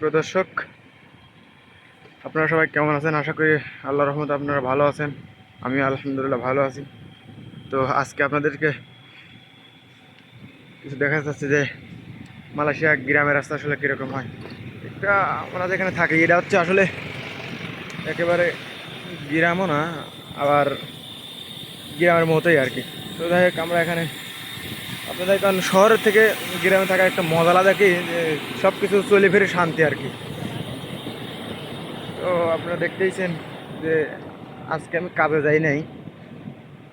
প্রদর্শক আপনারা সবাই কেমন আছেন? আশা করি আল্লাহ রহমত আপনারা ভালো আছেন। আমি আলহামদুলিল্লাহ ভালো আছি। তো আজকে আপনাদেরকে কিছু দেখা যাচ্ছে যে মালয়েশিয়া গ্রামের রাস্তা আসলে কীরকম হয়। এটা আমরা যেখানে থাকি, এটা হচ্ছে আসলে একেবারে গ্রামও না, আবার গ্রামের মতোই আর কি। তো যাই আমরা এখানে আপনাদের কারণ শহরের থেকে গ্রামে থাকা একটা মজা আলাদা কি? যে সব কিছু চলে ফিরে শান্তি আর কি। তো আপনারা দেখতেইছেন যে আজকে আমি কাজে যাই নাই।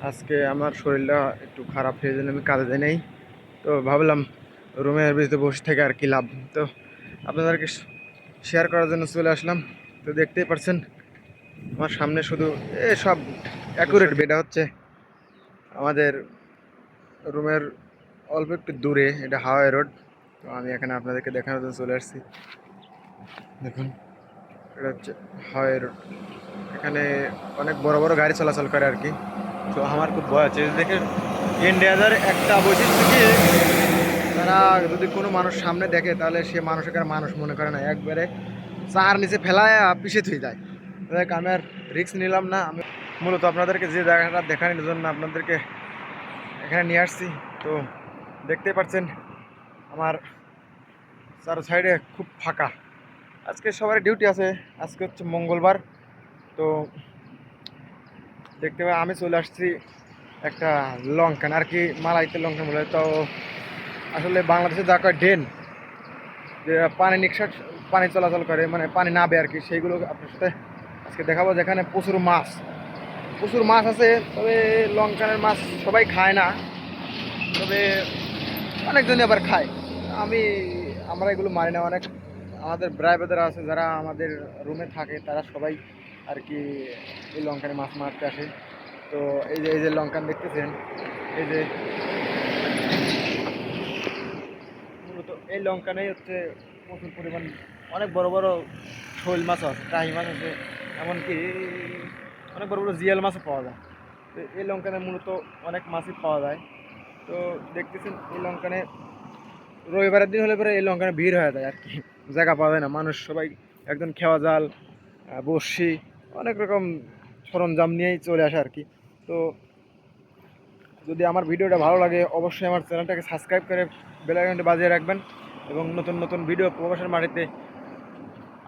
আজকে আমার শরীরটা একটু খারাপ হয়ে জন্য আমি কাজে যাই নাই। তো ভাবলাম রুমের ভিতরে বসে থেকে আর কি লাভ? তো আপনাদেরকে শেয়ার করার জন্য চলে আসলাম। তো দেখতেই পারছেন, আমার সামনে শুধু এ সব অ্যাকুরেট বেটা হচ্ছে। আমাদের রুমের অল্প একটু দূরে এটা হাওয়াই রোড। তো আমি এখানে আপনাদেরকে দেখানোর জন্য চলে আসছি। দেখুন। এটা হচ্ছে হাওয়াই রোড। এখানে অনেক বড় বড় গাড়ি চলাচল করে আর কি। তো আমার খুব ভয় আছে। দেখে ইন্ডিয়াদের একটা বৈশিষ্ট্য কি? তারা যদি কোনো মানুষ সামনে দেখে তাহলে সে মানুষকে আর মানুষ মনে করে না। একবারে চার নিচে ফেলায় পিছিয়ে থুই যায় দেখ আমি আর রিস্ক নিলাম না। আমি মূলত আপনাদেরকে যে জায়গাটা দেখানোর জন্য আপনাদেরকে এখানে নিয়ে আসছি। তো দেখতেই পাচ্ছেন, আমার চার সাইডে খুব ফাঁকা। আজকে সবার ডিউটি আছে, আজকে হচ্ছে মঙ্গলবার। তো দেখতে পাই, আমি চলে আসছি একটা লঙ্কান, আর কি মালাইতে লঙ্কান বলে। তো আসলে বাংলাদেশে যা কয় ড্রেন, যে পানি নিঃশ্বাস, পানি চলাচল করে মানে পানি নাবে আর কি, সেইগুলো আপনার সাথে আজকে দেখাবো, যেখানে প্রচুর মাছ। প্রচুর মাছ আছে, তবে লঙ্কানের মাছ সবাই খায় না। তবে অনেকজনই আবার খায়। আমি, আমরা এগুলো মানি না। অনেক আমাদের ড্রাইভাররা আছে, যারা আমাদের রুমে থাকে, তারা সবাই আর কি এই লঙ্কানে মাছ মারতে আসে। তো এই যে এই যে লঙ্কান দেখতেছেন, এই যে মূলত এই লঙ্কানেই হচ্ছে প্রচুর পরিমাণ অনেক বড় বড় শোল মাছ আছে, টাহি মাছ আছে, এমনকি অনেক বড় বড় জিয়াল মাছও পাওয়া যায়। তো এই লঙ্কানে মূলত অনেক মাছই পাওয়া যায়। তো দেখতেছেন এই লঙ্কানে রবিবারের দিন হলে পরে এই লঙ্কানে ভিড় হয়ে যায় আর কি। জায়গা পাওয়া যায় না। মানুষ সবাই একদম খেওয়া জাল বড়শি, অনেক রকম সরঞ্জাম নিয়েই চলে আসে আর কি। তো যদি আমার ভিডিওটা ভালো লাগে, অবশ্যই আমার চ্যানেলটাকে সাবস্ক্রাইব করে বেলাইকনটা বাজিয়ে রাখবেন এবং নতুন নতুন ভিডিও প্রবাসের মাটিতে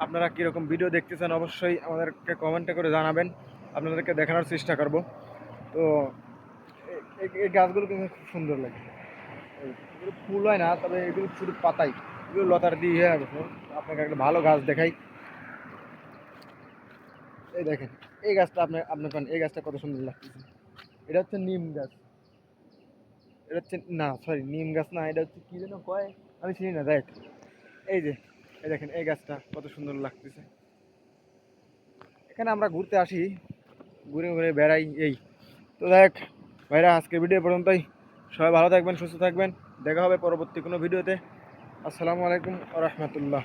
আপনারা কীরকম ভিডিও দেখতে চান অবশ্যই আমাদেরকে কমেন্টে করে জানাবেন। আপনাদেরকে দেখানোর চেষ্টা করব। তো এই গাছগুলো কিন্তু খুব সুন্দর লাগে। এগুলো ফুল হয় না, তবে এগুলো শুধু পাতাই। এগুলো লতার দিয়ে হয়ে গেছে আপনাকে একটা ভালো গাছ দেখাই। এই দেখেন, এই গাছটা আপনার আপনার পান, এই গাছটা কত সুন্দর লাগতেছে। এটা হচ্ছে নিম গাছ। এটা হচ্ছে, না সরি নিম গাছ না, এটা হচ্ছে কী যেন কয়? আমি চিনি না, দেখ। এই যে, এই দেখেন, এই গাছটা কত সুন্দর লাগতেছে। এখানে আমরা ঘুরতে আসি, ঘুরে ঘুরে বেড়াই, এই। তো দেখ ভাইরা আজকে ভিডিও পর্যন্তই। সবাই ভালো থাকবেন, সুস্থ থাকবেন। দেখা হবে পরবর্তী কোনো ভিডিওতে আসসালামু আলাইকুম রহমতুল্লাহ।